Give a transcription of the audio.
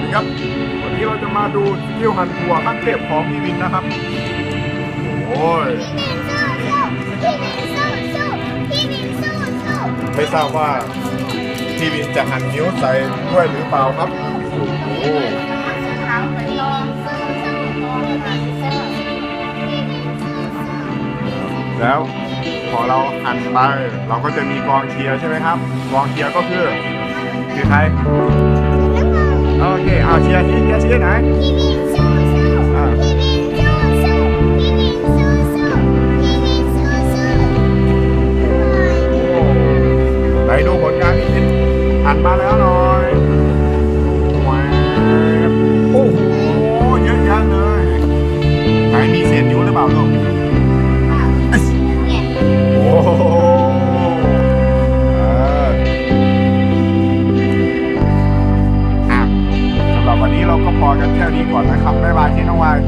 วัสดีครับ วันนี้เราจะมาดูสกิลหันทัวขั้นเทพของพี่วินนะครับ โอ้ยไม่ทราบว่าพี่วินจะหันนิ้วใส่ด้วยหรือเปล่าครับโอ้แล้วพอเราหันไปเราก็จะมีกองเชียร์ใช่ไหมครับ กองเชียร์ก็คือคือใคร โอเคเอาเชียร์ที่เชียร์เชียร์ไหนพี่วินสู้สู้พี่วินสู้สู้พี่วินสู้สู้พี่วินสู้สู้ไหนดูผลงานพี่วินหันมาแล้วหน่อยแหวบโอ้โหเยอะแยะเลยไหนมีเศษนิ้วหรือเปล่าลูก พอกันแค่นี้ก่อนนะครับบ๊ายบายที่น้องวาย